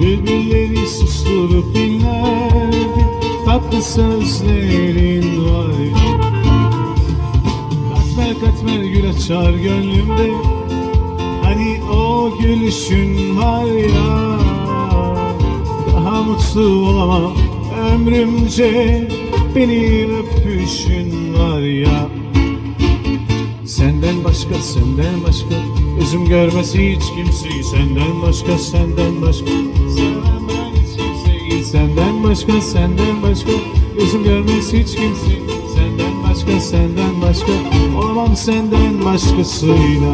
Bülbülleri susturup dinlerdi Tatlı sözlerin var ya Katmer katmer gül açar gönlümde Hani o gülüşün var ya. Daha mutlu olamam ömrümce Beni öpüşün var ya Senden başka senden başka. Gözüm görmesi hiç kimseyi. Senden başka senden başka. Sevmem ben hiç Senden başka senden başka. Gözüm görmesi hiç kimseyi. Senden başka senden başka. Olamam senden başkasıyla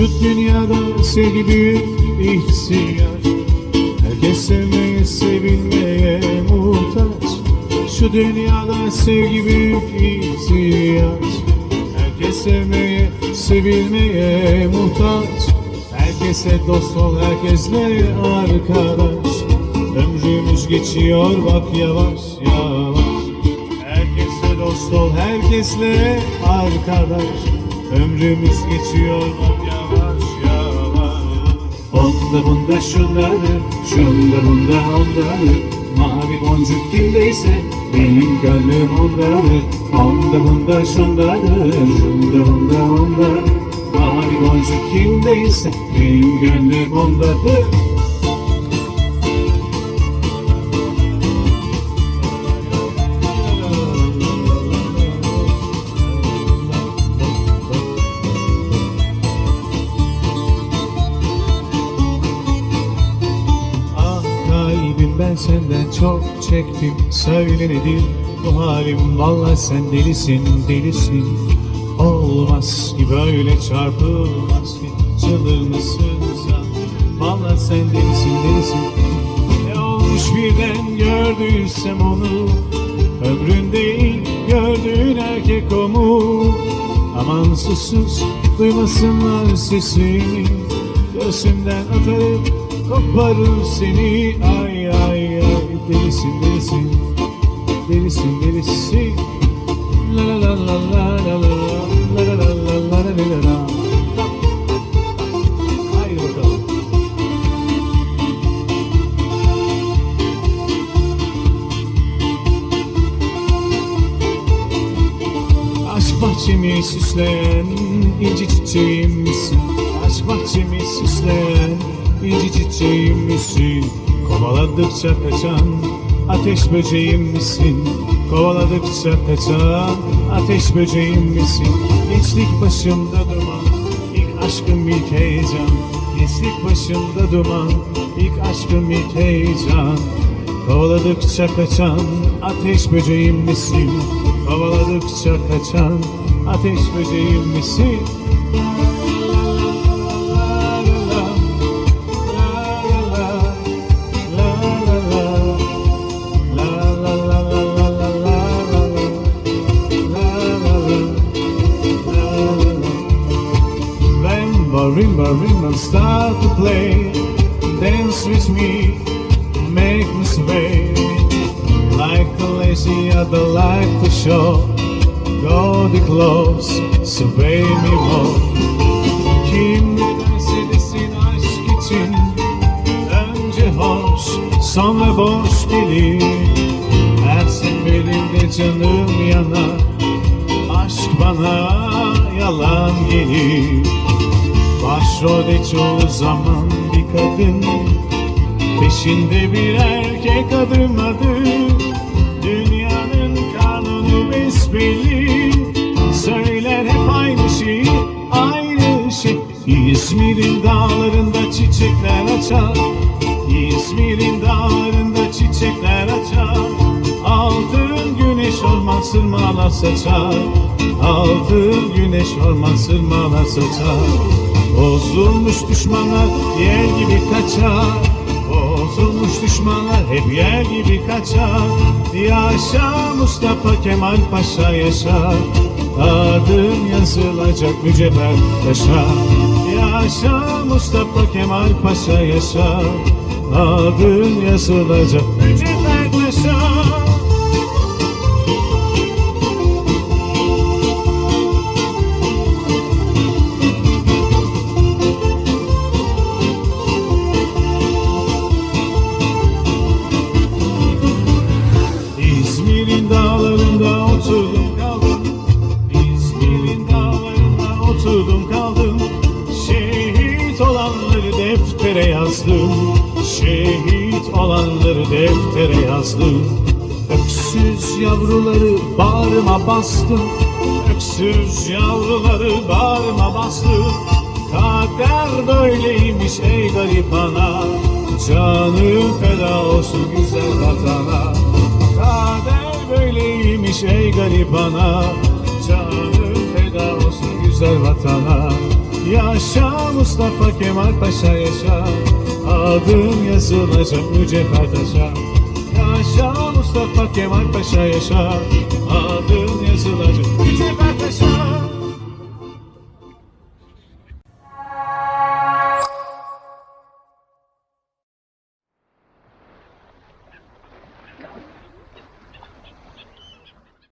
Şu dünyada sevgi büyük ihtiyaç Herkes sevmeye, sevilmeye muhtaç. Şu dünyada sevgi büyük ihtiyaç Herkes sevmeye, sevilmeye muhtaç. Herkese dost ol, herkesle arkadaş. Ömrümüz geçiyor bak yavaş yavaş. Herkesle dost ol, herkesle arkadaş Ömrümüz geçiyor yavaş yavaş. Onda bunda şunları, şunda bunda onları Mavi boncuk kimdeyse benim gönlüm onları Onda bunda şunları, şunda bunda onları Mavi boncuk kimdeyse benim gönlüm onları ben senden çok çektim. Söyle nedir bu halim? Vallahi sen delisin delisin. Olmaz ki böyle çarpılmaz ki Çılır mısın sen? Vallahi sen delisin delisin. Ne olmuş birden gördüysem onu? Ömrün değil gördüğün erkek o mu? Aman sus sus duymasınlar sesini Göğsümden atarıp koparır seni Ay ay ay delisin delisin Delisin delisin La la la la la la la La la la la la la la la Haydi Aşk bahçemi süsleyen inci çiçeğim misin? Aşk bahçemi süsleyen inci çiçeğim misin? Kovaladıkça kaçan ateş böceğim misin? Kovaladıkça kaçan ateş böceğim misin? Gençlik başımda duman, ilk aşkım ilk heyecan Gençlik başımda duman, ilk aşkım ilk heyecan Kovaladıkça kaçan ateş böceğim misin? Kovaladıkça kaçan ateş böceğim misin? Marimba marimba start to play. Dance with me, make me sway Like a lazy other like to show. Go the close, sway me more. Kim ne derse desin aşk için Önce hoş, sonra boş gelir Her seferinde canım yanar Aşk bana yalan gelir Başrolde çoğu zaman bir kadın. Peşinde bir erkek adım adım Dünyanın kanunu besbelli. Söyler hep aynı şey, aynı şey. İzmir'in dağlarında çiçekler açar. İzmir'in dağlarında çiçekler açar. Altın güneş orman sırmalar saçar. Altın güneş orman sırmalar saçar Bozulmuş düşmanlar yer gibi kaçar. Bozulmuş düşmanlar hep yer gibi kaçar. Yaşa Mustafa Kemal Paşa yaşa Adın yazılacak mücevher taşa Yaşa Mustafa Kemal Paşa yaşa Adın yazılacak mücevher olanları deftere yazdım. Şehit olanları deftere yazdım. Öksüz yavruları bağrıma bastım. Öksüz yavruları bağrıma bastım. Kader böyleymiş ey garibana. Canım feda olsun güzel vatana. Kader böyleymiş ey garibana. Canım feda olsun güzel vatana Yaşa Mustafa Kemal Paşa yaşa. Adım yazılacak mücevher taşa Yaşa Mustafa Kemal Paşa yaşa. Adım yazılacak mücevher